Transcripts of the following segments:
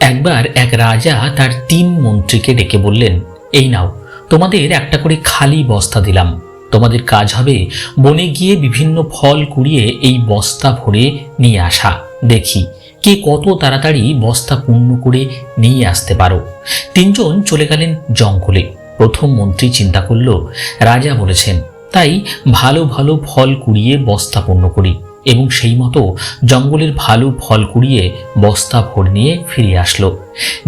একবার এক রাজা তার তিন মন্ত্রীকে ডেকে বললেন, এই নাও, তোমাদের একটা করে খালি বস্তা দিলাম। তোমাদের কাজ হবে বনে গিয়ে বিভিন্ন ফল কুড়িয়ে এই বস্তা ভরে নিয়ে আসা। দেখি, কে কত তাড়াতাড়ি বস্তা পূর্ণ করে নিয়ে আসতে পারো। তিনজন চলে গেলেন জঙ্গলে। প্রথম মন্ত্রী চিন্তা করল, রাজা বলেছেন, তাই ভালো ভালো ফল কুড়িয়ে বস্তা পূর্ণ করি। এবং সেই মতো জঙ্গলের ভালো ফল কুড়িয়ে বস্তা ভর নিয়ে ফিরে আসলো।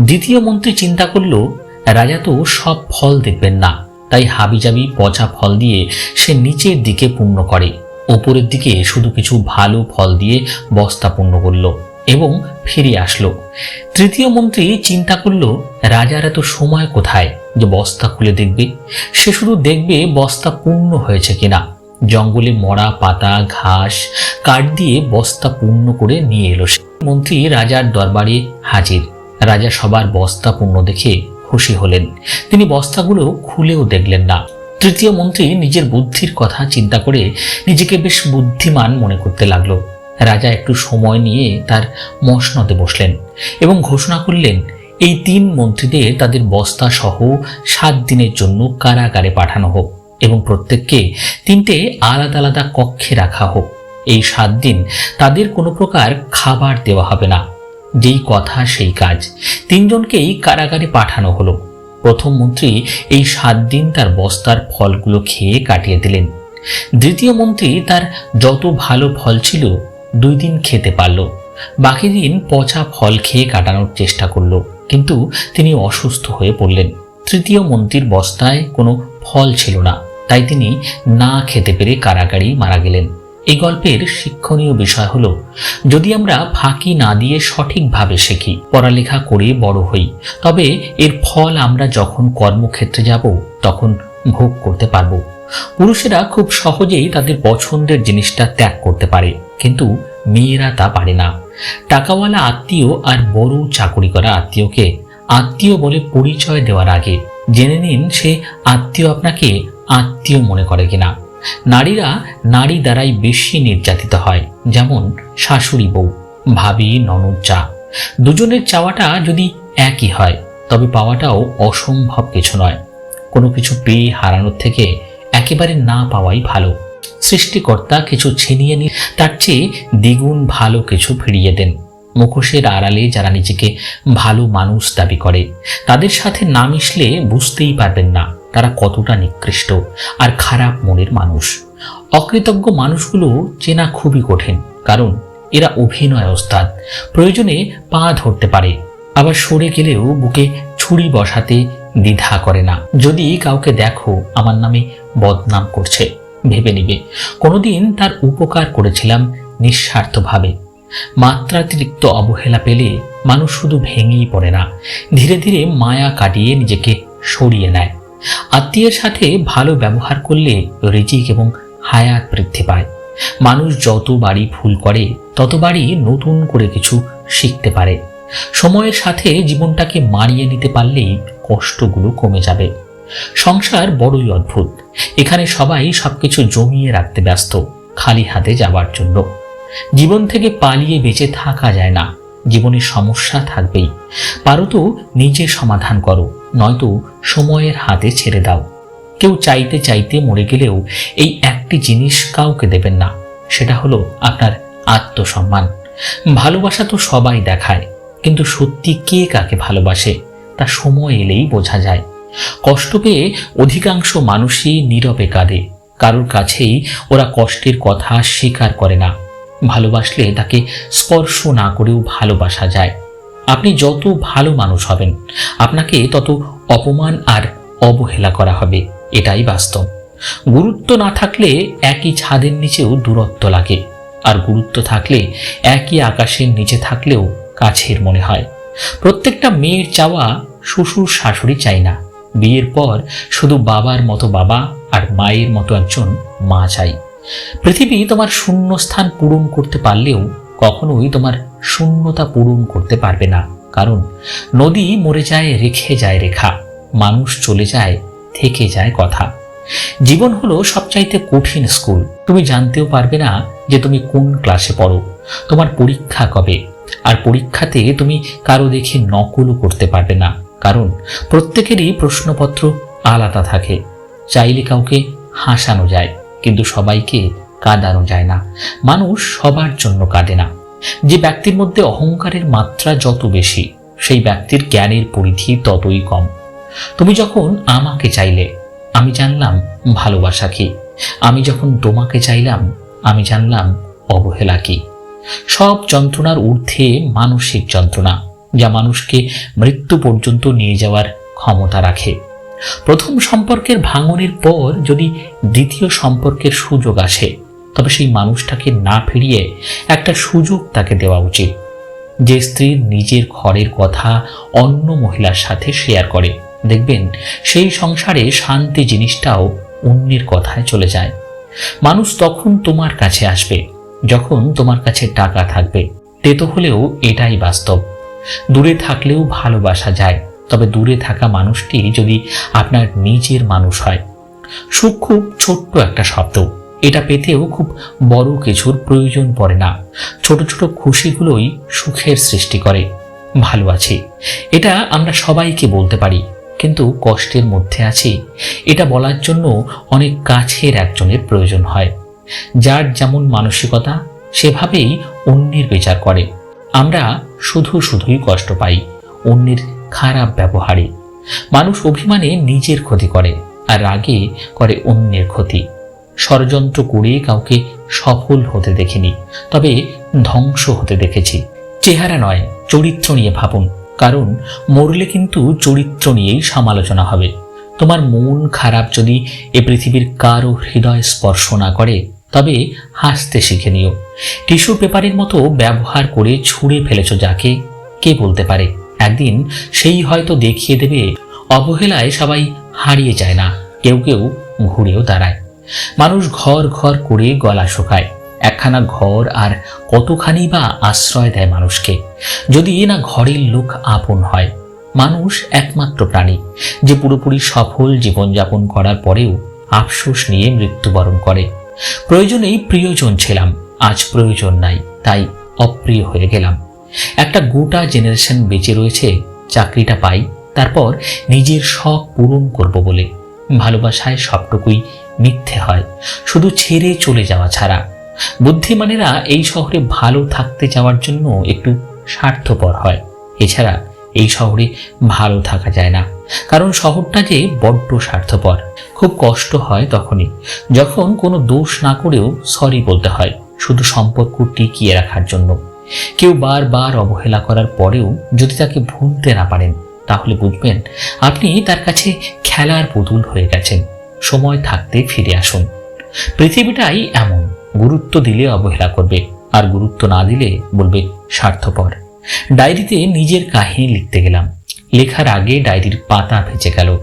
দ্বিতীয় মন্ত্রী চিন্তা করল, রাজা তো সব ফল দেখবেন না, তাই হাবিজাবি পচা ফল দিয়ে সে নিচের দিকে পূর্ণ করে, ওপরের দিকে শুধু কিছু ভালো ফল দিয়ে বস্তা পূর্ণ করল এবং ফিরে আসলো। তৃতীয় মন্ত্রী চিন্তা করল, রাজার এত সময় কোথায় যে বস্তা খুলে দেখবে? সে শুধু দেখবে বস্তা পূর্ণ হয়েছে কিনা। জঙ্গলে মরা, পাতা, ঘাস কাঠ দিয়ে বস্তা পূর্ণ করে নিয়ে এলো সে। মন্ত্রী রাজার দরবারে হাজির। রাজা সবার বস্তা পূর্ণ দেখে খুশি হলেন। তিনি বস্তাগুলো খুলেও দেখলেন না। তৃতীয় মন্ত্রী নিজের বুদ্ধির কথা চিন্তা করে নিজেকে বেশ বুদ্ধিমান মনে করতে লাগল। রাজা একটু সময় নিয়ে তার মসনদে বসলেন এবং ঘোষণা করলেন, এই তিন মন্ত্রীদের তাদের বস্তা সহ সাত দিনের জন্য কারাগারে পাঠানো হোক। এবং প্রত্যেককে তিনটে আলাদা আলাদা কক্ষে রাখা হোক। এই সাত দিন তাদের কোনো প্রকার খাবার দেওয়া হবে না। যেই কথা, সেই কাজ। তিনজনকেই কারাগারে পাঠানো হলো। প্রথম মন্ত্রী এই সাত দিন তার বস্তার ফলগুলো খেয়ে কাটিয়ে দিলেন। দ্বিতীয় মন্ত্রী তার যত ভালো ফল ছিল দুই দিন খেতে পারল। বাকি দিন পচা ফল খেয়ে কাটানোর চেষ্টা করল। কিন্তু তিনি অসুস্থ হয়ে পড়লেন। তৃতীয় মন্ত্রীর বস্তায় কোনো ফল ছিল না। তাই তিনি না খেতে পেরে কারাগারেই মারা গেলেন। এই গল্পের শিক্ষণীয় বিষয় হলো, যদি আমরা ফাঁকি না দিয়ে সঠিকভাবে শিখি, পড়ালেখা করে বড় হই, তবে এর ফল আমরা যখন কর্মক্ষেত্রে যাব, তখন ভোগ করতে পারব। পুরুষেরা খুব সহজেই তাদের পছন্দের জিনিসটা ত্যাগ করতে পারে, কিন্তু মেয়েরা তা পারে না। টাকাওয়ালা আত্মীয় আর বড় চাকরি করা আত্মীয়কে আত্মীয় বলে পরিচয় দেওয়ার আগে জেনে নিন সে আত্মীয় আপনাকে আত্মীয় মনে করে কিনা। নারীরা নারী দ্বারাই বেশি নির্যাতিত হয়, যেমন শাশুড়ি বউ, ভাবি, ননদ চা দুজনের চাওয়াটা যদি একই হয়, তবে পাওয়াটাও অসম্ভব কিছু নয়। কোনো কিছু পেয়ে হারানোর থেকে একেবারে না পাওয়াই ভালো। সৃষ্টিকর্তা কিছু ছিনিয়ে নিয়ে তার চেয়ে দ্বিগুণ ভালো কিছু ফিরিয়ে দেন। মুখোশের আড়ালে যারা নিজেকে ভালো মানুষ দাবি করে, তাদের সাথে না মিশলে বুঝতেই পারবেন না। তারা কতটা নিকৃষ্ট আর খারাপ মনের মানুষ। অকৃতজ্ঞ মানুষগুলো চেনা খুবই কঠিন, কারণ এরা অভিনয় ওস্তাদ। প্রয়োজনে পা ধরতে পারে, আবার সরে গেলেও বুকে ছুরি বসাতে দ্বিধা করে না। যদি কাউকে দেখো, আমার নামে বদনাম করছে, ভেবে নিবে। কোনোদিন তার উপকার করেছিলাম নিঃস্বার্থভাবে। মাত্রাতিরিক্ত অবহেলা পেলে মানুষ শুধু ভেঙেই পড়ে না, ধীরে ধীরে মায়া কাটিয়ে নিজেকে সরিয়ে নেয়। আত্মীয়ের সাথে ভালো ব্যবহার করলে রিজিক এবং হায়াত বৃদ্ধি পায়। মানুষ যত বাড়ি ভুল করে ততবারই নতুন করে কিছু শিখতে পারে। সময়ের সাথে জীবনটাকে মানিয়ে নিতে পারলেই কষ্টগুলো কমে যাবে। সংসার বড়ই অদ্ভুত। এখানে সবাই সবকিছু জমিয়ে রাখতে ব্যস্ত, খালি হাতে যাবার জন্য। জীবন থেকে পালিয়ে বেঁচে থাকা যায় না। জীবনে সমস্যা থাকবেই। পারো তো নিজে সমাধান করো। নয়তো সময়ের হাতে ছেড়ে দাও। কেউ চাইতে চাইতে মরে গেলেও এই একটি জিনিস কাউকে দেবেন না। সেটা হলো আপনার আত্মসম্মান। ভালোবাসা তো সবাই দেখায়, কিন্তু সত্যি কে কাকে ভালোবাসে তা সময় এলেই বোঝা যায়। কষ্ট পেয়ে অধিকাংশ মানুষই নীরবে কাঁদে। কারোর কাছেই ওরা কষ্টের কথা স্বীকার করে না। ভালোবাসলে তাকে স্পর্শ না করেও ভালোবাসা যায়। আপনি যত ভালো মানুষ হবেন, আপনাকে তত অপমান আর অবহেলা করা হবে, এটাই বাস্তব। গুরুত্ব না থাকলে একই ছাদের নিচেও দূরত্ব লাগে, আর গুরুত্ব থাকলে একই আকাশের নিচে থাকলেও কাছের মনে হয়। প্রত্যেকটা মেয়ের চাওয়া শ্বশুর শাশুড়ি চাই না, বিয়ের পর শুধু বাবার মতো বাবা আর মায়ের মতো একজন মা চাই। পৃথিবী তোমার শূন্য স্থান পূরণ করতে পারলেও কখনোই তোমার শূন্যতা পূরণ করতে পারবে না। কারণ নদী মরে যায়, রেখে যায় রেখা। মানুষ চলে যায়, থেকে যায় কথা। জীবন হলো সবচাইতে কঠিন স্কুল। তুমি জানতেও পারবে না যে তুমি কোন ক্লাসে পড়ো। তোমার পরীক্ষা কবে? আর পরীক্ষাতে তুমি কারও দেখে নকলও করতে পারবে না। কারণ প্রত্যেকেরই প্রশ্নপত্র আলাদা থাকে। চাইলে কাউকে হাসানো যায়, কিন্তু সবাইকে কাঁদানো যায় না। মানুষ সবার জন্য কাঁদে না। যে ব্যক্তির মধ্যে অহংকারের মাত্রা যত বেশি, সেই ব্যক্তির জ্ঞানের পরিধি ততই কম। তুমি যখন আমাকে চাইলে, আমি জানলাম ভালোবাসা কি। আমি যখন তোমাকে চাইলাম, আমি জানলাম অবহেলা কি। সব যন্ত্রণার ঊর্ধ্বে মানসিক যন্ত্রণা, যা মানুষকে মৃত্যু পর্যন্ত নিয়ে যাওয়ার ক্ষমতা রাখে। প্রথম সম্পর্কের ভাঙনের পর যদি দ্বিতীয় সম্পর্কের সুযোগ আসে তবে সেই মানুষটাকে না ফিরিয়ে একটা সুযোগ তাকে দেওয়া উচিত। যে স্ত্রীর নিজের ঘরের কথা অন্য মহিলার সাথে শেয়ার করে। দেখবেন সেই সংসারে শান্তি জিনিসটাও অন্যের কথায় চলে যায়। মানুষ তখন তোমার কাছে আসবে, যখন তোমার কাছে টাকা থাকবে। তেতো হলেও এটাই বাস্তব। দূরে থাকলেও ভালোবাসা যায়, তবে দূরে থাকা মানুষটি যদি আপনার নিজের মানুষ হয়। সুখ খুব ছোট্ট একটা শব্দ। এটা পেতেও খুব বড় কিছুর প্রয়োজন পড়ে না। ছোট ছোট খুশিগুলোই সুখের সৃষ্টি করে। ভালো আছি। এটা আমরা সবাইকে বলতে পারি, কিন্তু কষ্টের মধ্যে আছি। এটা বলার জন্য অনেক কাছের একজনের প্রয়োজন হয়। যার যেমন মানসিকতা, সেভাবেই অন্যের বিচার করে। আমরা শুধু শুধুই কষ্ট পাই, অন্যের খারাপ ব্যবহারে। মানুষ অভিমানে নিজের ক্ষতি করে আর রাগে করে অন্যের ক্ষতি। ষড়যন্ত্র করে কাউকে সফল হতে দেখিনি, তবে ধ্বংস হতে দেখেছি। চেহারা নয়, চরিত্র নিয়ে ভাবুন, কারণ মরলে কিন্তু চরিত্র নিয়েই সমালোচনা হবে। তোমার মন খারাপ যদি এ পৃথিবীর কারও হৃদয় স্পর্শ না করে, তবে হাসতে শিখে নিও। টিস্যু পেপারের মতো ব্যবহার করে ছুঁড়ে ফেলেছ যাকে, কে বলতে পারে? একদিন সেই হয়তো দেখিয়ে দেবে, অবহেলায় সবাই হারিয়ে যায় না, কেউ কেউ ঘুরেও দাঁড়ায়। মানুষ ঘর ঘর করে গলা শোকায়। একখানা ঘর আর কতখানি বা আশ্রয় দেয় মানুষকে। যদি না ঘরের লোক আপন হয়, মানুষ একমাত্র প্রাণী, যে পুরোপুরি সফল জীবনযাপন করার পরেও আফসোস নিয়ে মৃত্যুবরণ করে। প্রয়োজনেই প্রিয়জন ছিলাম, আজ প্রয়োজন নাই, তাই অপ্রিয় হয়ে গেলাম। একটা গোটা জেনারেশন বেঁচে রয়েছে, চাকরিটা পাই, তারপর নিজের শখ পূরণ করব বলে। ভালোবাসায় সবটুকুই মিথ্যে হয়। শুধু ছেড়ে চলে যাওয়া ছাড়া। বুদ্ধিমানেরা এই শহরে ভালো থাকতে যাওয়ার জন্য একটু স্বার্থপর হয়। এছাড়া এই শহরে ভালো থাকা যায় না। কারণ শহরটা যে বড্ড স্বার্থপর। খুব কষ্ট হয় তখনই। যখন কোনো দোষ না করেও সরি বলতে হয়। শুধু সম্পর্ক টিকিয়ে রাখার জন্য। কেউ বারবার অবহেলা করার পরেও যদি তাকে ভুলতে না পারেন, তাহলে বুঝবেন আপনি তার কাছে খেলার পুতুল হয়ে গেছেন। সময় থাকতে ফিরে আসুন। পৃথিবীটাই এমন, গুরুত্ব দিলে অবহেলা করবে, আর গুরুত্ব না দিলে বলবে স্বার্থপর। ডায়েরিতে নিজের কাহিনী লিখতে গেলাম। লেখার আগে ডায়েরির পাতা ভেজে গেল।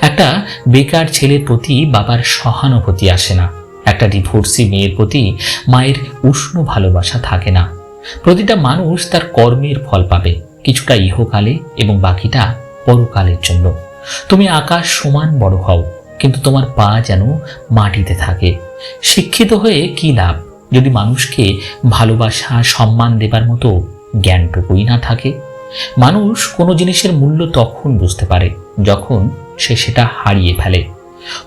একটা বেকার ছেলের প্রতি বাবার সহানুভূতি আসে না। একটা ডিভোর্সি মেয়ের প্রতি মায়ের উষ্ণ ভালোবাসা থাকে না। প্রতিটা মানুষ তার কর্মের ফল পাবে, কিছুটা ইহকালে এবং বাকিটা পরকালের জন্য। তুমি আকাশ সমান বড় হও কিন্তু তোমার পা যেন মাটিতে থাকে। শিক্ষিত হয়ে কি লাভ? যদি মানুষকে ভালোবাসা, সম্মান দেবার মতো জ্ঞানটুকুই না থাকে, মানুষ কোনো জিনিসের মূল্য তখন বুঝতে পারে, যখন সে সেটা হারিয়ে ফেলে।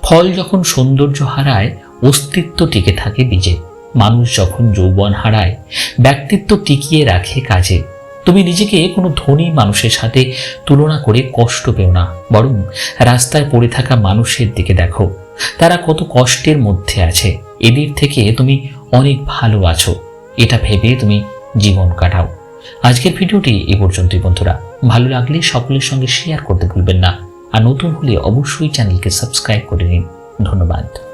ফল যখন সৌন্দর্য হারায়, অস্তিত্ব টিকে থাকে বীজে। মানুষ যখন যৌবন হারায়, ব্যক্তিত্ব টিকিয়ে রাখে কাজে। তুমি নিজেকে কোনো ধনী মানুষের সাথে তুলনা করে কষ্ট পেও না, বরং রাস্তায় পড়ে থাকা মানুষের দিকে দেখো। তারা কত কষ্টের মধ্যে আছে। এদের থেকে তুমি অনেক ভালো আছো। এটা ভেবে তুমি জীবন কাটাও। আজকের ভিডিওটি এ পর্যন্তই, বন্ধুরা। ভালো লাগলে সকলের সঙ্গে শেয়ার করতে ভুলবেন না। আর নতুন হলে অবশ্যই চ্যানেলকে সাবস্ক্রাইব করে নিন। ধন্যবাদ।